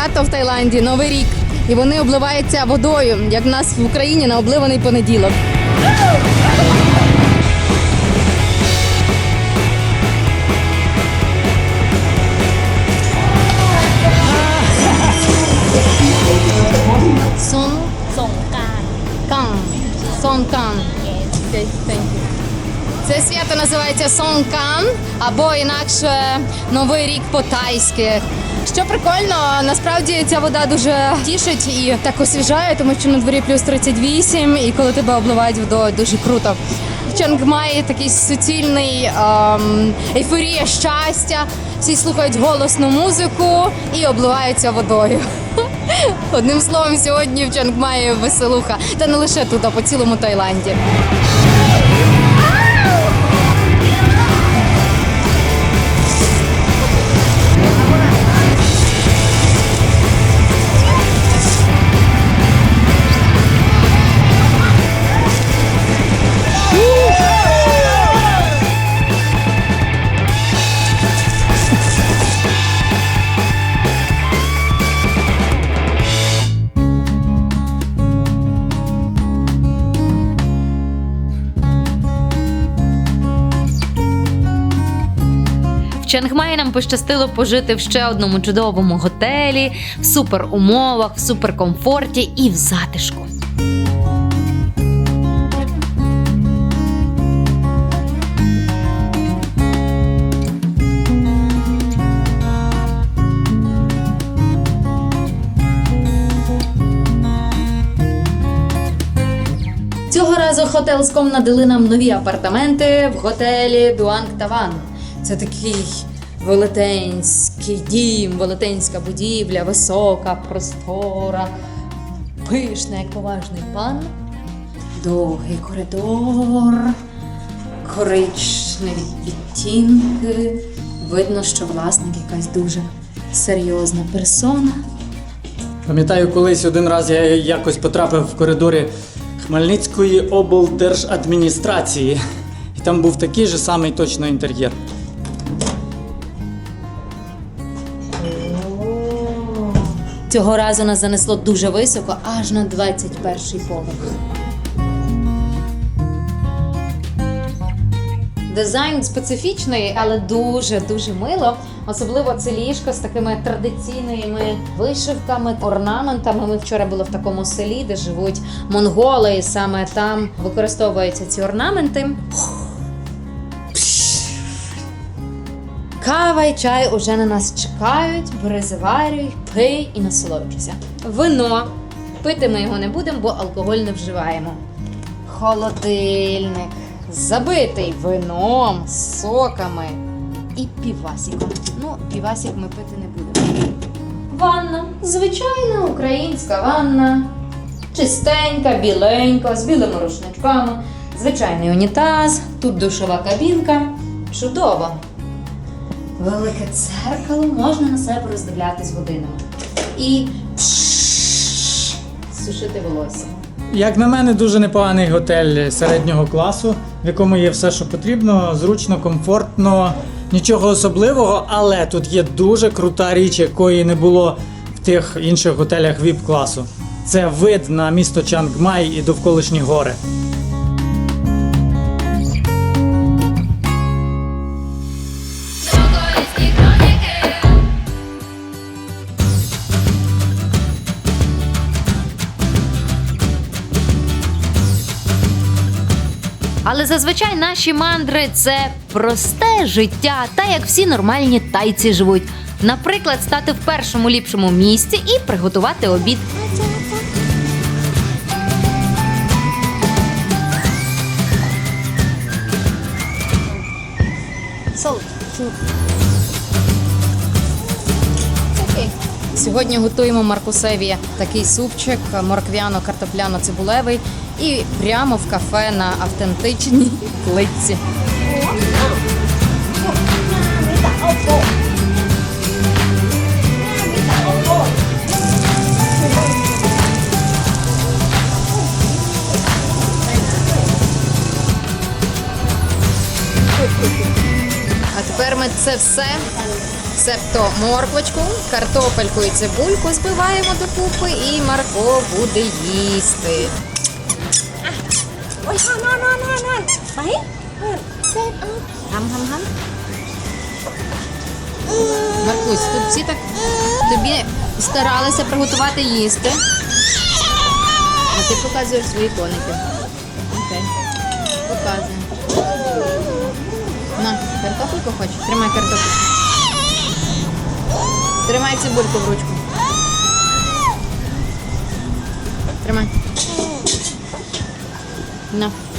свято в Таїланді, Новий рік, і вони обливаються водою, як в нас в Україні на обливаний понеділок. Сон Кан. Сон Кан. Це свято називається Сон Кан або інакше Новий рік по-тайськи. Що прикольно, насправді ця вода дуже тішить і так освіжає, тому що на дворі плюс 38, і коли тебе обливають водою, дуже круто. В Чангмаї такий суцільний ем, ейфорія щастя. Всі слухають голосну музику і обливаються водою. Одним словом, сьогодні в Чангмаї веселуха, та не лише тут, а по цілому Таїланді. В нам пощастило пожити в ще одному чудовому готелі, в супер умовах, в суперкомфорті і в затишку. Цього разу Хотелском надали нам нові апартаменти в готелі Дуанг Таван. Це такий велетенський дім, велетенська будівля, висока, простора, пишна, як поважний пан. Довгий коридор, коричневі відтінки. Видно, що власник якась дуже серйозна персона. Пам'ятаю, колись один раз я якось потрапив в коридорі Хмельницької облдержадміністрації. І там був такий же самий точно інтер'єр. Цього разу нас занесло дуже високо, аж на 21 поверх. Дизайн специфічний, але дуже дуже мило. Особливо це ліжко з такими традиційними вишивками, орнаментами. Ми вчора були в такому селі, де живуть монголи, і саме там використовуються ці орнаменти. Кава і чай уже на нас чекають, бери заварюй, пий і насолоджуйся. Вино. Пити ми його не будемо, бо алкоголь не вживаємо. Холодильник. Забитий вином, соками і півасиком. Ну, півасик ми пити не будемо. Ванна. Звичайна українська ванна. Чистенька, біленька, з білими рушничками. Звичайний унітаз, тут душова кабінка. Чудово. Велике дзеркало можна на себе роздивлятись годинами. І сушити волосся. Як на мене, дуже непоганий готель середнього класу, в якому є все, що потрібно, зручно, комфортно, нічого особливого, але тут є дуже крута річ, якої не було в тих інших готелях vip класу. Це вид на місто Чангмай і довколишні гори. Але зазвичай наші мандри це просте життя, та як всі нормальні тайці живуть. Наприклад, стати в першому ліпшому місці і приготувати обід. Сьогодні готуємо Маркусеві такий супчик морквяно-картопляно-цибулевий і прямо в кафе на автентичній плитці. А тепер ми це все Себто морквочку, картопельку і цибульку збиваємо докупи, і Марко буде їсти. Ôi, ngon, ngon, ngon, ngon, ngon. Гам-гам-гам. Маркусь, тут всі так тобі старалися приготувати їсти. А ти показуєш свої коники. Окей. На, картопельку хочеш? Тримай картопельку. Тримай цибульку в ручку. Тримай. На.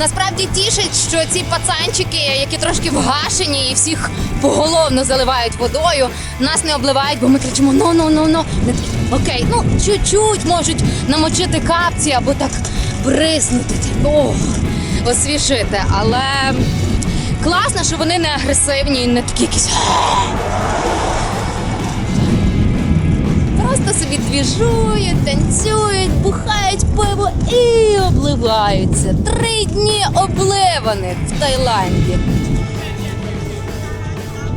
Насправді тішить, що ці пацанчики, які трошки вгашені і всіх поголовно заливають водою, нас не обливають, бо ми кричимо ну ну ну ну Окей, ну чуть-чуть можуть намочити капці або так бризнути, типу, ох, освіжити. Але класно, що вони не агресивні і не такі якісь. Просто собі двіжують, танцюють, бухають пиво і обливаються. Три дні обливаних в Таїланді.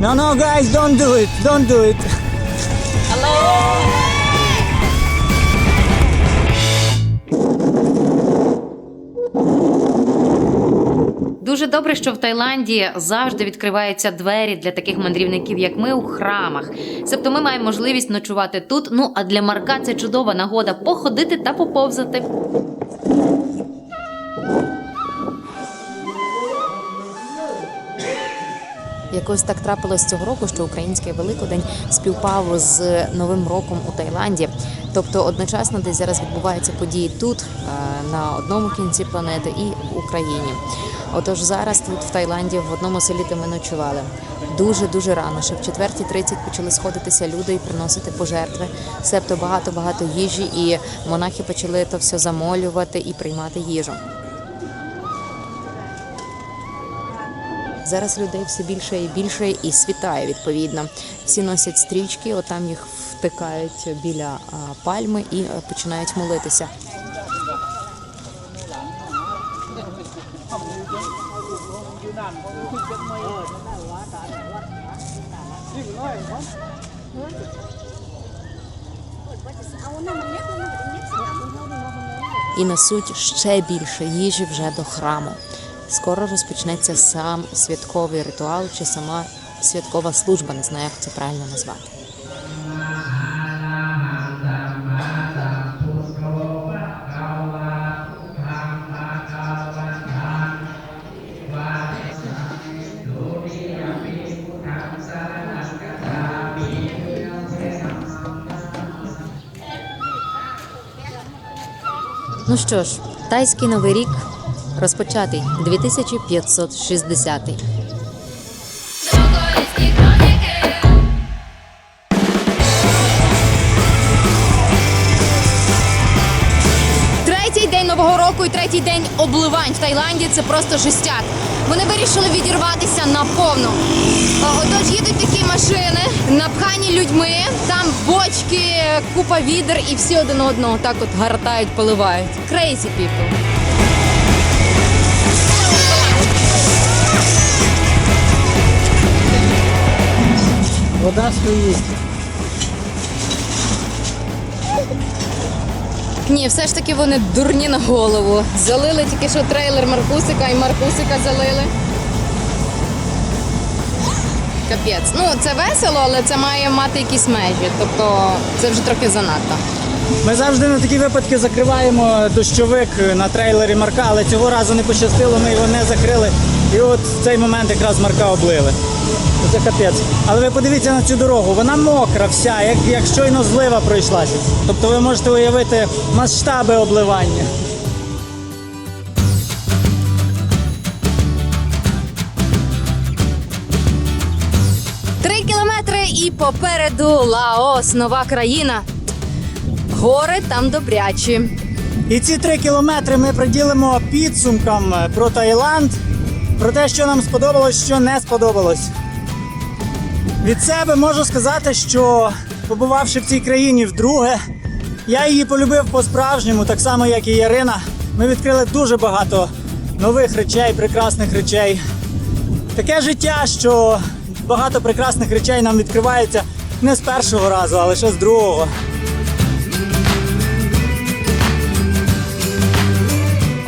No, no, guys, don't do it, don't do it. Дуже добре, що в Таїланді завжди відкриваються двері для таких мандрівників, як ми, у храмах. Себто ми маємо можливість ночувати тут. Ну а для Марка це чудова нагода походити та поповзати. Якось так трапилось цього року, що український Великодень співпав з Новим роком у Таїланді. Тобто одночасно десь зараз відбуваються події тут, е, на одному кінці планети, і в Україні. Отож, зараз тут в Таїланді в одному селі, де ми ночували. Дуже дуже рано, ще в 4.30 почали сходитися люди і приносити пожертви. Себто багато багато їжі, і монахи почали то все замолювати і приймати їжу. Зараз людей все більше і більше і світає відповідно. Всі носять стрічки, отам їх втикають біля пальми і починають молитися. І несуть ще більше їжі вже до храму. Скоро розпочнеться сам святковий ритуал чи сама святкова служба, не знаю, як це правильно назвати. Ну що ж, тайський новий рік розпочатий 2560. Нового року і третій день обливань в Таїланді це просто жестяк. Вони вирішили відірватися наповну. Отож їдуть такі машини, напхані людьми, там бочки, купа відер, і всі один одного так от гартають, поливають. Crazy people. Вода стоїть. Ні, все ж таки вони дурні на голову. Залили тільки що трейлер Маркусика і Маркусика залили. Капець. Ну, це весело, але це має мати якісь межі. Тобто це вже трохи занадто. Ми завжди на такі випадки закриваємо дощовик на трейлері Марка, але цього разу не пощастило, ми його не закрили. І от в цей момент якраз Марка облили. Це капець. Але ви подивіться на цю дорогу, вона мокра вся, як, як щойно злива пройшлася. Тобто ви можете уявити масштаби обливання. Три кілометри і попереду Лаос, нова країна. Гори там добрячі. І ці три кілометри ми приділимо підсумкам про Таїланд. Про те, що нам сподобалось, що не сподобалось. Від себе можу сказати, що побувавши в цій країні вдруге, я її полюбив по-справжньому, так само як і Ярина. Ми відкрили дуже багато нових речей, прекрасних речей. Таке життя, що багато прекрасних речей нам відкривається не з першого разу, а лише з другого.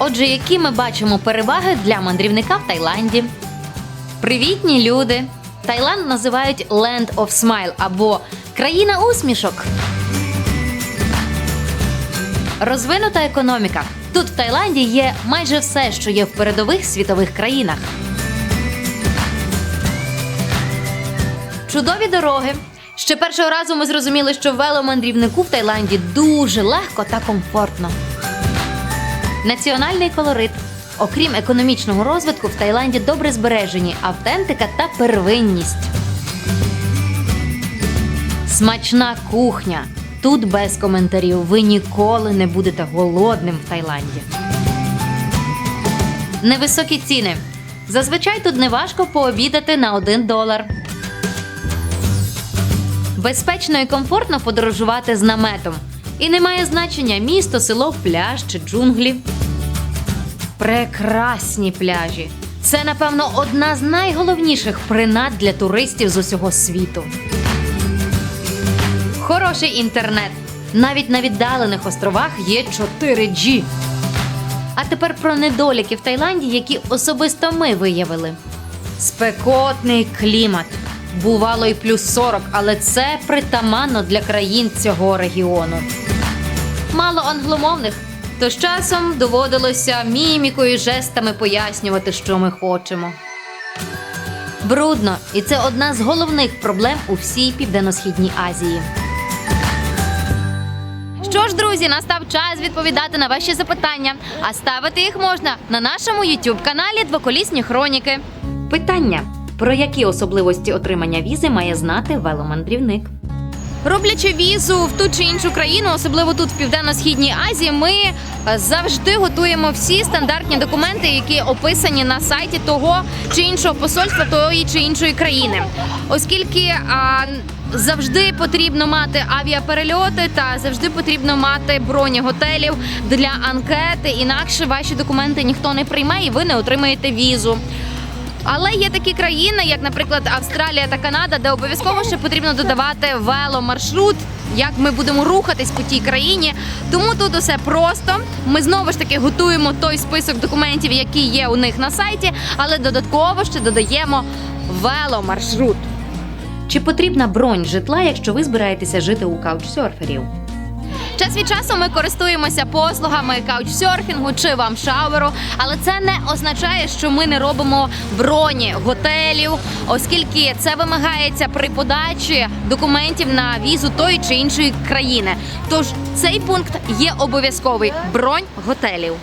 Отже, які ми бачимо переваги для мандрівника в Таїланді? Привітні люди! Таїланд називають Land of Smile або країна усмішок. Розвинута економіка. Тут в Таїланді є майже все, що є в передових світових країнах. Чудові дороги. Ще першого разу ми зрозуміли, що веломандрівнику в Таїланді дуже легко та комфортно. Національний колорит. Окрім економічного розвитку, в Таїланді добре збережені автентика та первинність. Смачна кухня. Тут без коментарів ви ніколи не будете голодним в Таїланді. Невисокі ціни. Зазвичай тут неважко пообідати на 1 долар. Безпечно і комфортно подорожувати з наметом. І не має значення місто, село, пляж чи джунглі. Прекрасні пляжі. Це, напевно, одна з найголовніших принад для туристів з усього світу. Хороший інтернет. Навіть на віддалених островах є 4G. А тепер про недоліки в Таїланді, які особисто ми виявили. Спекотний клімат. Бувало й плюс 40, але це притаманно для країн цього регіону. Мало англомовних, то з часом доводилося мімікою жестами пояснювати, що ми хочемо. Брудно, і це одна з головних проблем у всій південно-східній Азії. Що ж, друзі, настав час відповідати на ваші запитання, а ставити їх можна на нашому youtube каналі Двоколісні Хроніки. Питання: про які особливості отримання візи має знати веломандрівник? Роблячи візу в ту чи іншу країну, особливо тут в південно-східній Азії, ми е, завжди готуємо всі стандартні документи, які описані на сайті того чи іншого посольства тої чи іншої країни, оскільки а, завжди потрібно мати авіаперельоти та завжди потрібно мати броні готелів для анкети. Інакше ваші документи ніхто не прийме і ви не отримаєте візу. Але є такі країни, як, наприклад, Австралія та Канада, де обов'язково ще потрібно додавати веломаршрут, як ми будемо рухатись по тій країні. Тому тут усе просто. Ми знову ж таки готуємо той список документів, які є у них на сайті, але додатково ще додаємо веломаршрут. Чи потрібна бронь житла, якщо ви збираєтеся жити у каучсерферів? Час від часу ми користуємося послугами каучсерфінгу чи вамшаверу, але це не означає, що ми не робимо броні готелів, оскільки це вимагається при подачі документів на візу тої чи іншої країни. Тож цей пункт є обов'язковий бронь готелів.